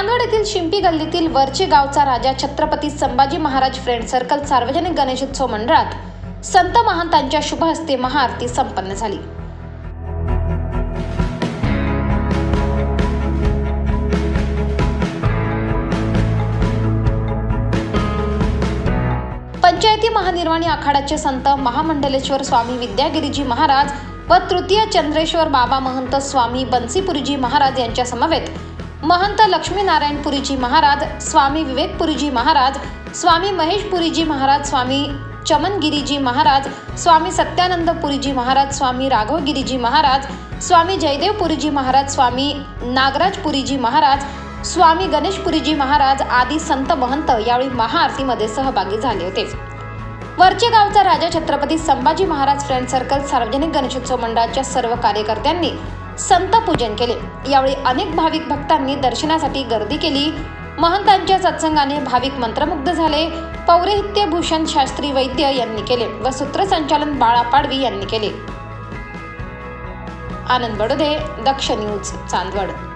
चांदवड येथील शिंपी गल्लीतील वरची गावचा राजा छत्रपती संभाजी महाराज फ्रेंड सर्कल सार्वजनिक गणेशोत्सव मंडळात संत महंतांच्या शुभ हस्ते महाआरती संपन्न झाली. पंचायती महानिर्वाणी आखाड्याचे संत महामंडलेश्वर स्वामी विद्यागिरीजी महाराज व तृतीय चंद्रेश्वर बाबा महंत स्वामी बन्सीपुरीजी महाराज यांच्या समवेत महंत लक्ष्मीनारायणपुरीजी महाराज स्वामी विवेकपुरीजी महाराज स्वामी महेशपुरीजी महाराज स्वामी चमनगिरीजी महाराज स्वामी सत्यानंदपुरीजी महाराज स्वामी राघवगिरीजी महाराज स्वामी जयदेवपुरीजी महाराज स्वामी नागराजपुरीजी महाराज स्वामी गणेशपुरीजी महाराज आदी संत महंत यावेळी महाआरतीमध्ये सहभागी झाले होते. वरचे गावचा राजा छत्रपती संभाजी महाराज फ्रेंड सर्कल सार्वजनिक गणेशोत्सव मंडळाच्या सर्व कार्यकर्त्यांनी संत पूजन केले. यावेळी अनेक भाविक भक्तांनी दर्शनासाठी गर्दी केली. महंतांच्या सत्संगाने भाविक मंत्रमुग्ध झाले. पौरोहित्य भूषण शास्त्री वैद्य यांनी केले व सूत्रसंचालन बाळा पाडवी यांनी केले. आनंद बडोदे दक्ष न्यूज चांदवड.